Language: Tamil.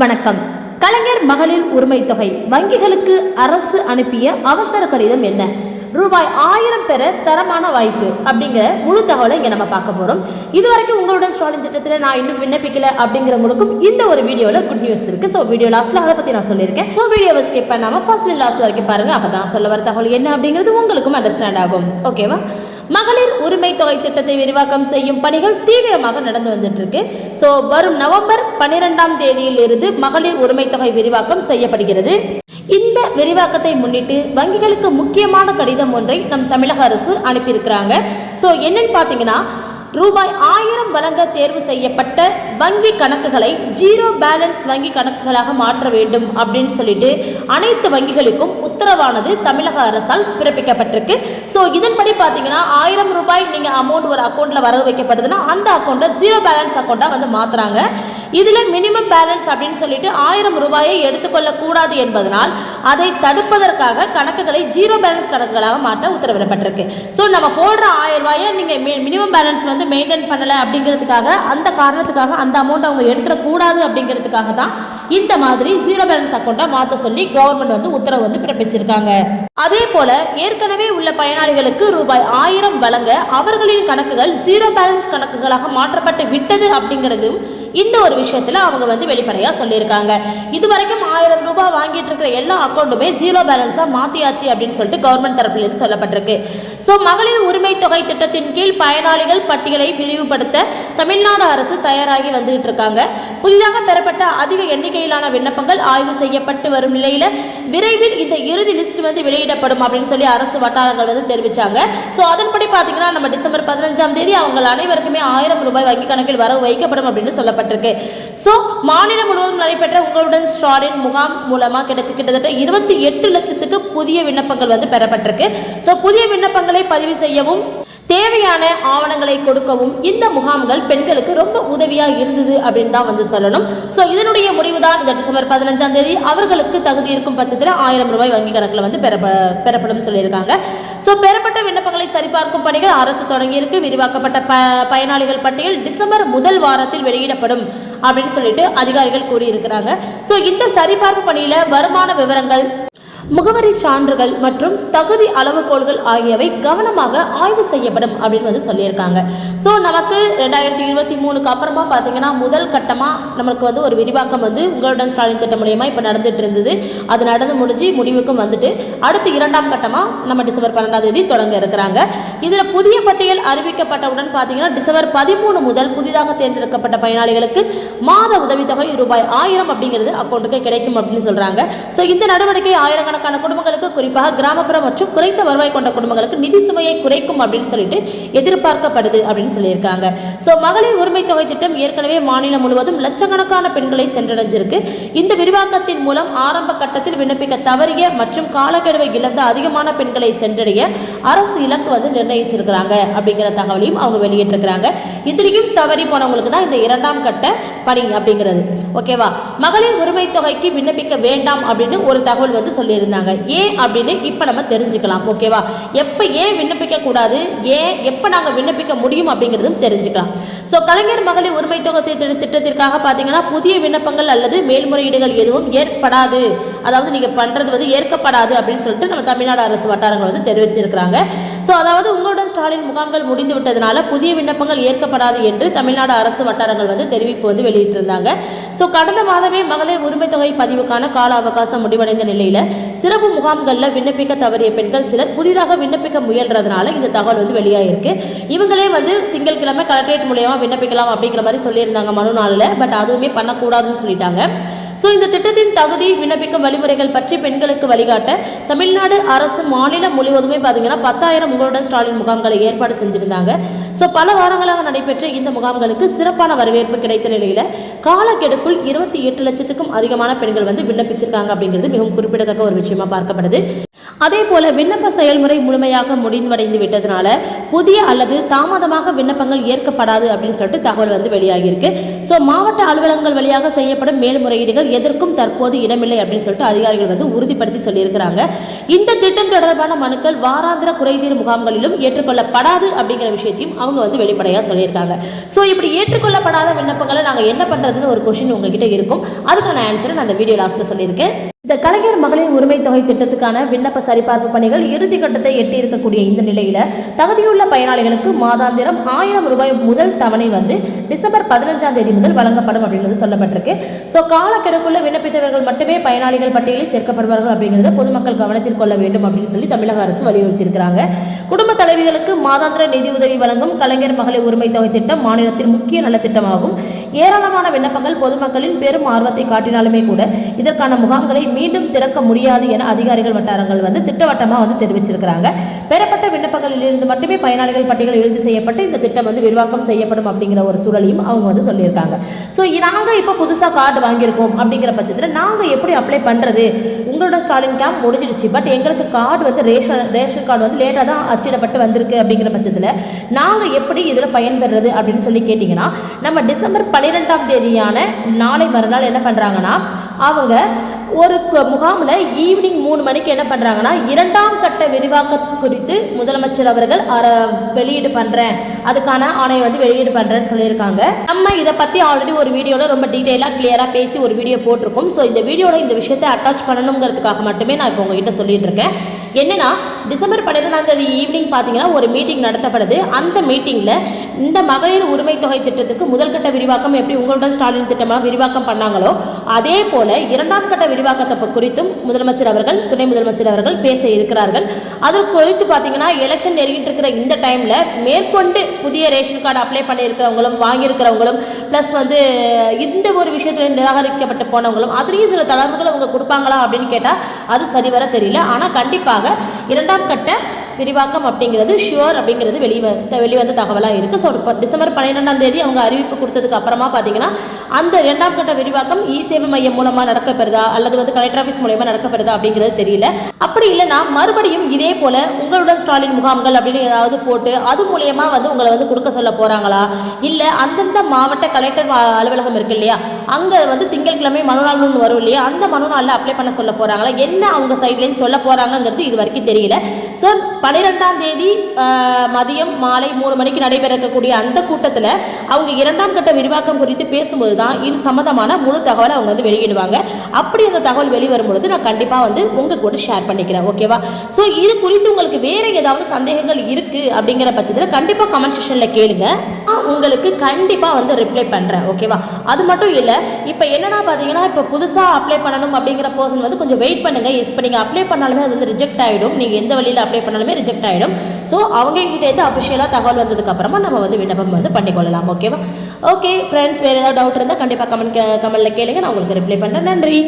வணக்கம். கலைஞர் மகளிர் உரிமை தொகை வங்கிகளுக்கு அரசு அனுப்பிய அவசர கடிதம் என்ன? ரூபாய் ஆயிரம் பெற தரமான வாய்ப்பு அப்படிங்கிற முழு தகவலை இங்கே நம்ம பார்க்க போகிறோம் இதுவரைக்கும் உங்களுடன் ஸ்டாலின் திட்டத்தில் நான் இன்னும் விண்ணப்பிக்கல அப்படிங்கிறவங்களுக்கும் இந்த ஒரு வீடியோவில் குட் நியூஸ் இருக்குது ஸோ வீடியோ லாஸ்ட்டில் அதை பற்றி நான் சொல்லியிருக்கேன். ஸோ வீடியோவை ஸ்கிப் பண்ணாமல் ஃபர்ஸ்ட்லி லாஸ்ட் வரைக்கும் பாருங்கள் அப்போ தான் சொல்ல வர தகவல் என்ன அப்படிங்கிறது உங்களுக்கும் அண்டர்ஸ்டாண்ட் ஆகும். ஓகேவா மகளிர் உரிமை தொகை திட்டத்தை விரிவாக்கம் செய்யும் பணிகள் தீவிரமாக நடந்து வந்துட்டு இருக்கு ஸோ வரும் நவம்பர் பன்னிரெண்டாம் தேதியில் இருந்து மகளிர் உரிமை தொகை விரிவாக்கம் செய்யப்படுகிறது. இந்த விரிவாக்கத்தை முன்னிட்டு வங்கிகளுக்கு முக்கியமான கடிதம் ஒன்றை நம் தமிழக அரசு அனுப்பியிருக்கிறாங்க. ஸோ என்னன்னு பார்த்தீங்கன்னா ரூபாய் ஆயிரம் வழங்க தேர்வு செய்யப்பட்ட வங்கி கணக்குகளை ஜீரோ பேலன்ஸ் வங்கி கணக்குகளாக மாற்ற வேண்டும் அப்படின்னு சொல்லிட்டு அனைத்து வங்கிகளுக்கும் உத்தரவானது தமிழக அரசால் பிறப்பிக்கப்பட்டிருக்கு. ஸோ இதன்படி பார்த்தீங்கன்னா ஆயிரம் ரூபாய் நீங்கள் அமௌண்ட் ஒரு அக்கௌண்ட்டில் வரவு வைக்கப்படுதுன்னா அந்த அக்கௌண்ட்டை ஜீரோ பேலன்ஸ் அக்கௌண்ட்டாக வந்து மாற்றுறாங்க இதில் மினிமம் பேலன்ஸ் அப்படின்னு சொல்லிட்டு ஆயிரம் ரூபாயை எடுத்துக்கொள்ளக்கூடாது என்பதனால் அதை தடுப்பதற்காக கணக்குகளை ஜீரோ பேலன்ஸ் கணக்குகளாக மாற்ற உத்தரவிடப்பட்டிருக்கு. ஸோ நம்ம போடுற ஆயிரம் ரூபாயை நீங்கள் மினிமம் பேலன்ஸ் வந்து மெயின்டைன் பண்ணலை அப்படிங்கிறதுக்காக அந்த காரணத்துக்காக அந்த அமௌண்ட் அவங்க எடுத்துடக்கூடாது அப்படிங்கிறதுக்காக தான் இந்த மாதிரி ஜீரோ பேலன்ஸ் அக்கௌண்ட்டாக மாற்ற சொல்லி கவர்மெண்ட் வந்து உத்தரவு வந்து பிறப்பிச்சிருக்காங்க. அதே போல ஏற்கனவே உள்ள பயனாளிகளுக்கு ரூபாய் ஆயிரம் வழங்க அவர்களின் கணக்குகள் ஜீரோ பேலன்ஸ் கணக்குகளாக மாற்றப்பட்டு விட்டது அப்படிங்கிறதும் இந்த ஒரு விஷயத்தில் அவங்க வந்து வெளிப்படையாக சொல்லியிருக்காங்க. இது வரைக்கும் ஆயிரம் ரூபாய் வாங்கிட்டு இருக்கிற எல்லா அக்கௌண்ட்டுமே ஜீரோ பேலன்ஸாக மாற்றியாச்சு அப்படின்னு சொல்லிட்டு கவர்மெண்ட் தரப்புல இருந்து சொல்லப்பட்டிருக்கு. ஸோ மகளிர் உரிமை தொகை திட்டத்தின் கீழ் பயனாளிகள் பட்டியலை விரிவுபடுத்த தமிழ்நாடு அரசு தயாராகி வந்துகிட்டு இருக்காங்க. புதிதாக பெறப்பட்ட அதிக எண்ணிக்கையிலான விண்ணப்பங்கள் ஆய்வு செய்யப்பட்டு வரும் நிலையில் விரைவில் இந்த இறுதி லிஸ்ட் வந்து வெளியிடப்படும் அப்படின்னு சொல்லி அரசு வட்டாரங்கள் வந்து தெரிவிச்சாங்க. ஸோ அதன்படி பார்த்தீங்கன்னா நம்ம டிசம்பர் பதினஞ்சாம் தேதி அவங்க அனைவருக்குமே ஆயிரம் ரூபாய் வங்கி கணக்கில் வரவு வைக்கப்படும் அப்படின்னு சொல்லப்பட்டிருக்கு. ஸோ மாநிலம் முழுவதும் நடைபெற்ற உங்களுடன் ஸ்டாலின் முகாம் மூலமாக கிட்ட கிட்டத்தட்ட இருபத்தி எட்டு லட்சத்துக்கு புதிய விண்ணப்பங்கள் வந்து பெறப்பட்டிருக்கு. ஸோ புதிய விண்ணப்பங்களை பதிவு செய்யவும் தேவையான ஆவணங்களை கொடுக்கவும் இந்த முகாம்கள் பெண்களுக்கு ரொம்ப உதவியாக இருந்தது அப்படின்னு தான் வந்து சொல்லணும். ஸோ இதனுடைய முடிவு தான் இந்த டிசம்பர் பதினஞ்சாம் தேதி அவர்களுக்கு தகுதி இருக்கும் பட்சத்தில் ஆயிரம் ரூபாய் வங்கி கணக்கில் வந்து பெற பெறப்படும் சொல்லியிருக்காங்க. ஸோ பெறப்பட்ட விண்ணப்பங்களை சரிபார்க்கும் பணிகள் அரசு தொடங்கியிருக்கு. விரிவாக்கப்பட்ட ப பயனாளிகள் பட்டியல் டிசம்பர் முதல் வாரத்தில் வெளியிடப்படும் அப்படின்னு சொல்லிட்டு அதிகாரிகள் கூறியிருக்கிறாங்க. ஸோ இந்த சரிபார்ப்பு பணியில் வருமான விவரங்கள் முகவரி சான்றுகள் மற்றும் தகுதி அளவுகோல்கள் ஆகியவை கவனமாக ஆய்வு செய்யப்படும் அப்படின்னு வந்து சொல்லியிருக்காங்க. ஸோ நமக்கு ரெண்டாயிரத்தி இருபத்தி மூணுக்கு அப்புறமா பார்த்தீங்கன்னா முதல் கட்டமாக நமக்கு வந்து ஒரு விரிவாக்கம் வந்து உங்களுடன் ஸ்டாலின் திட்டம் மூலியமாக இப்போ நடந்துட்டு இருந்தது. அது நடந்து முடிஞ்சு முடிவுக்கும் வந்துட்டு அடுத்து இரண்டாம் கட்டமாக நம்ம டிசம்பர் பன்னெண்டாம் தேதி தொடங்க இருக்கிறாங்க. இதில் புதிய பட்டியல் அறிவிக்கப்பட்டவுடன் பார்த்தீங்கன்னா டிசம்பர் பதிமூணு முதல் புதிதாக தேர்ந்தெடுக்கப்பட்ட பயனாளிகளுக்கு மாத உதவித்தொகை ரூபாய் ஆயிரம் அப்படிங்கிறது அக்கௌண்ட்டுக்கு கிடைக்கும் அப்படின்னு சொல்கிறாங்க ஸோ இந்த நடவடிக்கை ஆயிரக்கணக்கான ஆயிரக்கணக்கான குடும்பங்களுக்கு குறிப்பாக கிராமப்புற மற்றும் குறைந்த வருவாய் கொண்ட குடும்பங்களுக்கு நிதி சுமையை குறைக்கும் அப்படின்னு சொல்லிட்டு எதிர்பார்க்கப்படுது அப்படின்னு சொல்லியிருக்காங்க. ஸோ மகளிர் உரிமை தொகை திட்டம் ஏற்கனவே மாநிலம் முழுவதும் லட்சக்கணக்கான பெண்களை சென்றடைஞ்சிருக்கு. இந்த விரிவாக்கத்தின் மூலம் ஆரம்ப கட்டத்தில் விண்ணப்பிக்க தவறிய மற்றும் காலக்கெடுவை இழந்த அதிகமான பெண்களை சென்றடைய அரசு இலக்கு வந்து நிர்ணயிச்சிருக்கிறாங்க அப்படிங்கிற தகவலையும் அவங்க வெளியிட்டிருக்கிறாங்க. இதுலேயும் தவறி போனவங்களுக்கு தான் இந்த இரண்டாம் கட்ட பணி அப்படிங்கிறது. ஓகேவா மகளிர் உரிமை தொகைக்கு விண்ணப்பிக்க வேண்டாம் அப்படின்னு ஒரு தகவல் வந்து சொல்லியிருக்கு. சொல்லியிருந்தாங்க. ஏன் அப்படின்னு இப்போ நம்ம தெரிஞ்சுக்கலாம் ஓகேவா? எப்போ ஏன் விண்ணப்பிக்க கூடாது? ஏன் எப்போ நாங்கள் விண்ணப்பிக்க முடியும் அப்படிங்கிறதும் தெரிஞ்சுக்கலாம். ஸோ கலைஞர் மகளிர் உரிமை தொகை திட்ட- திட்டத்திற்காக பார்த்தீங்கன்னா புதிய விண்ணப்பங்கள் அல்லது மேல்முறையீடுகள் எதுவும் ஏற்படாது. அதாவது நீங்கள் பண்ணுறது வந்து ஏற்கப்படாது அப்படின்னு சொல்லிட்டு நம்ம தமிழ்நாடு அரசு வட்டாரங்கள் வந்து தெரிவிச்சிருக்கிறாங்க. ஸோ அதாவது உங்களுடன் ஸ்டாலின் முகாம்கள் முடிந்து விட்டதுனால புதிய விண்ணப்பங்கள் ஏற்கப்படாது என்று தமிழ்நாடு அரசு வட்டாரங்கள் வந்து தெரிவிப்பு வந்து வெளியிட்டிருந்தாங்க. ஸோ கடந்த மாதமே மகளிர் உரிமை தொகை பதிவுக்கான கால அவகாசம் முடிவடைந்த நிலையில் சிறப்பு முகாம்களில் விண்ணப்பிக்க தவறிய பெண்கள் சிலர் புதிதாக விண்ணப்பிக்க முயல்றதுனால இந்த தகவல் வந்து வெளியாகிருக்கு இவங்களே வந்து திங்கட்கிழமை கலெக்டரேட் மூலியமாக விண்ணப்பிக்கலாம் அப்படிங்கிற மாதிரி சொல்லியிருந்தாங்க மனு நாளில் பட் அதுவுமே பண்ணக்கூடாதுன்னு சொல்லிட்டாங்க. ஸோ இந்த திட்டத்தின் தகுதி விண்ணப்பிக்கும் வழிமுறைகள் பற்றி பெண்களுக்கு வழிகாட்ட தமிழ்நாடு அரசு மாநிலம் முழுவதுமே பார்த்தீங்கன்னா பத்தாயிரம் உங்களுடன் ஸ்டாலின் முகாம்களை ஏற்பாடு செஞ்சிருந்தாங்க. ஸோ பல வாரங்களாக நடைபெற்ற இந்த முகாம்களுக்கு சிறப்பான வரவேற்பு கிடைத்த நிலையில் காலக்கெடுக்குள் இருபத்தி எட்டு லட்சத்துக்கும் அதிகமான பெண்கள் வந்து விண்ணப்பிச்சிருக்காங்க அப்படிங்கிறது மிகவும் குறிப்பிடத்தக்க ஒரு விஷயமா பார்க்கப்படுது. அதே போல விண்ணப்ப செயல்முறை முழுமையாக முடிவடைந்து விட்டதுனால புதிய அல்லது தாமதமாக விண்ணப்பங்கள் ஏற்கப்படாது அப்படின்னு சொல்லிட்டு தகவல் வந்து வெளியாகியிருக்கு. ஸோ மாவட்ட அலுவலகங்கள் வழியாக செய்யப்படும் மேல்முறையீடுகள் எதற்கும் தற்போது இடமில்லை அப்படின்னு சொல்லிட்டு அதிகாரிகள் வந்து உறுதிப்படுத்தி சொல்லியிருக்கிறாங்க. இந்த திட்டம் தொடர்பான மனுக்கள் வாராந்திர குறைதீர் முகாம்களிலும் ஏற்றுக்கொள்ளப்படாது அப்படிங்கிற விஷயத்தையும் அவங்க வந்து வெளிப்படையாக சொல்லியிருக்காங்க. ஸோ இப்படி ஏற்றுக்கொள்ளப்படாத விண்ணப்பங்களை நாங்கள் என்ன பண்ணுறதுன்னு ஒரு கொஷின் உங்ககிட்ட இருக்கும். அதுக்கான ஆன்சரை நான் அந்த வீடியோ லாஸ்ட்டில் சொல்லியிருக்கேன். இந்த கலைஞர் மகளிர் உரிமை தொகை திட்டத்துக்கான விண்ணப்ப சரிபார்ப்பு பணிகள் இறுதி கட்டத்தை எட்டி இருக்கக்கூடிய இந்த நிலையில தகுதியுள்ள பயனாளிகளுக்கு மாதாந்திரம் ஆயிரம் ரூபாய் முதல் தவணை வந்து டிசம்பர் பதினஞ்சாம் தேதி முதல் வழங்கப்படும் அப்படின்றது சொல்லப்பட்டிருக்கு. ஸோ காலக்கெடுக்குள்ள விண்ணப்பித்தவர்கள் மட்டுமே பயனாளிகள் பட்டியலில் சேர்க்கப்படுவார்கள் அப்படிங்கிறத பொதுமக்கள் கவனத்தில் கொள்ள வேண்டும் அப்படின்னு சொல்லி தமிழக அரசு வலியுறுத்தியிருக்கிறாங்க. குடும்ப தலைவிகளுக்கு மாதாந்திர நிதி உதவி வழங்கும் கலைஞர் மகளிர் உரிமை தொகை திட்டம் மாநிலத்தின் முக்கிய நலத்திட்டமாகும். ஏராளமான விண்ணப்பங்கள் பொதுமக்களின் பெரும் ஆர்வத்தை காட்டினாலுமே கூட இதற்கான முகாம்களை மீண்டும் திறக்க முடியாது என அதிகாரிகள் வட்டாரங்கள் வந்து திட்டவட்டமாக வந்து தெரிவிச்சிருக்கிறாங்க. பெறப்பட்ட விண்ணப்பங்களில் இருந்து மட்டுமே பயனாளிகள் பட்டியல் இறுதி செய்யப்பட்டு இந்த திட்டம் வந்து விரிவாக்கம் செய்யப்படும் அப்படிங்கிற ஒரு சூழலையும் அவங்க வந்து சொல்லியிருக்காங்க. ஸோ நாங்கள் இப்போ புதுசாக கார்டு வாங்கியிருக்கோம் அப்படிங்கிற பட்சத்தில் நாங்கள் எப்படி அப்ளை பண்ணுறது உங்களோட ஸ்டாலின் கேம்ப் முடிஞ்சிடுச்சு பட் எங்களுக்கு கார்டு வந்து ரேஷன் ரேஷன் கார்டு வந்து லேட்டாக தான் அச்சிடப்பட்டு வந்திருக்கு அப்படிங்கிற பட்சத்தில் நாங்கள் எப்படி இதில் பயன்பெறுறது அப்படின்னு சொல்லி கேட்டிங்கன்னா நம்ம டிசம்பர் பன்னிரெண்டாம் தேதியான நாளை மறுநாள் என்ன பண்ணுறாங்கன்னா அவங்க ஒரு முகாமில் ஈவினிங் மூணு மணிக்கு என்ன பண்ணுறாங்கன்னா இரண்டாம் கட்ட விரிவாக்க குறித்து முதலமைச்சர் அவர்கள் வெளியீடு பண்ணுறேன் அதுக்கான ஆணையை வந்து வெளியீடு பண்ணுறேன்னு சொல்லியிருக்காங்க. நம்ம இதை பற்றி ஆல்ரெடி ஒரு வீடியோவில் ரொம்ப டீட்டெயிலாக கிளியராக பேசி ஒரு வீடியோ போட்டிருக்கோம். ஸோ இந்த வீடியோவில் இந்த விஷயத்தை அட்டாச் பண்ணணுங்கிறதுக்காக மட்டுமே நான் இப்போ உங்ககிட்ட சொல்லிட்டு இருக்கேன் என்னென்னா டிசம்பர் பன்னிரெண்டாம் தேதி ஈவினிங் பார்த்தீங்கன்னா ஒரு மீட்டிங் நடத்தப்படுது. அந்த மீட்டிங்கில் இந்த மகளிர் உரிமை தொகை திட்டத்துக்கு முதல் கட்ட விரிவாக்கம் எப்படி உங்களுடன் ஸ்டாலின் திட்டமாக விரிவாக்கம் பண்ணாங்களோ அதே போல இரண்டாம் கட்ட விரிவாக்க பாதுகாத்தப்பு குறித்தும் முதலமைச்சர் அவர்கள் துணை முதலமைச்சர் அவர்கள் பேச இருக்கிறார்கள். அது குறித்து பார்த்தீங்கன்னா எலெக்ஷன் நெருங்கிட்டு இருக்கிற இந்த டைமில் மேற்கொண்டு புதிய ரேஷன் கார்டு அப்ளை பண்ணியிருக்கிறவங்களும் வாங்கியிருக்கிறவங்களும் ப்ளஸ் வந்து இந்த ஒரு விஷயத்தில் நிராகரிக்கப்பட்டு போனவங்களும் அதுலேயும் சில தளர்வுகள் அவங்க கொடுப்பாங்களா அப்படின்னு கேட்டால் அது சரிவர தெரியல. ஆனால் கண்டிப்பாக இரண்டாம் கட்ட விரிவாக்கம் அப்படிங்கிறது ஷுவர் அப்படிங்கிறது வெளிவந்த வெளிவந்த தகவலாக இருக்குது ஸோ டிசம்பர் பன்னிரெண்டாம் தேதி அவங்க அறிவிப்பு கொடுத்ததுக்கு அப்புறமா பார்த்தீங்கன்னா அந்த இரண்டாம் கட்ட விரிவாக்கம் இ சேவை மையம் மூலமாக நடக்கப்பெறுதா அல்லது வந்து கலெக்டர் ஆஃபீஸ் மூலயமா நடக்கப்பெறுதா அப்படிங்கிறது தெரியல. அப்படி இல்லைன்னா மறுபடியும் இதே போல உங்களுடன் ஸ்டாலின் முகாம்கள் அப்படின்னு ஏதாவது போட்டு அது மூலயமா வந்து உங்களை வந்து கொடுக்க சொல்ல போகிறாங்களா இல்லை அந்தந்த மாவட்ட கலெக்டர் அலுவலகம் இருக்கு இல்லையா? அங்கே வந்து திங்கட்கிழமை மனுநாள்னு வரும் இல்லையா? அந்த மனுநாளில் அப்ளை பண்ண சொல்ல போகிறாங்களா என்ன அவங்க சைட்லேருந்து சொல்ல போகிறாங்கங்கிறது இது வரைக்கும் தெரியல. ஸோ பனிரெண்டாம் தேதி மதியம் மாலை மூணு மணிக்கு நடைபெற இருக்கக்கூடிய அந்த கூட்டத்தில் அவங்க இரண்டாம் கட்ட விரிவாக்கம் குறித்து பேசும்போது தான் இது சம்மந்தமான முழு தகவலை அவங்க வந்து வெளியிடுவாங்க. அப்படி அந்த தகவல் வெளிவரும் பொழுது நான் கண்டிப்பாக வந்து உங்கள் கூட ஷேர் பண்ணிக்கிறேன் ஓகேவா ஸோ இது குறித்து உங்களுக்கு வேறு ஏதாவது சந்தேகங்கள் இருக்குது அப்படிங்கிற பட்சத்தில் கண்டிப்பாக கமெண்ட் செஷனில் கேளுங்க. உங்களுக்கு கண்டிப்பாக வந்து ரிப்ளை பண்ணுறேன் ஓகேவா அது மட்டும் இல்லை இப்போ என்னென்னா பார்த்தீங்கன்னா இப்போ புதுசாக அப்ளை பண்ணணும் அப்படிங்கிற பர்சன் வந்து கொஞ்சம் வெயிட் பண்ணுங்கள் இப்போ நீங்கள் அப்ளை பண்ணாலுமே அது வந்து ரிஜெக்ட் ஆகிடும் நீங்கள் எந்த வழியில் அப்ளை பண்ணாலுமே ரிஜெக்ட் ஆகிடும் ஸோ அவங்க இருந்து அஃபிஷியலாக தகவல் வந்ததுக்கு அப்புறமா நம்ம வந்து விண்ணப்பம் வந்து பண்ணிக்கொள்ளலாம். ஓகேவா ஓகே ஃப்ரெண்ட்ஸ் வேறு ஏதாவது டவுட் இருந்தால் கண்டிப்பாக கமெண்ட் கமெண்ட்டில் கேளுங்க. நான் உங்களுக்கு ரிப்ளை பண்ணுறேன் நன்றி.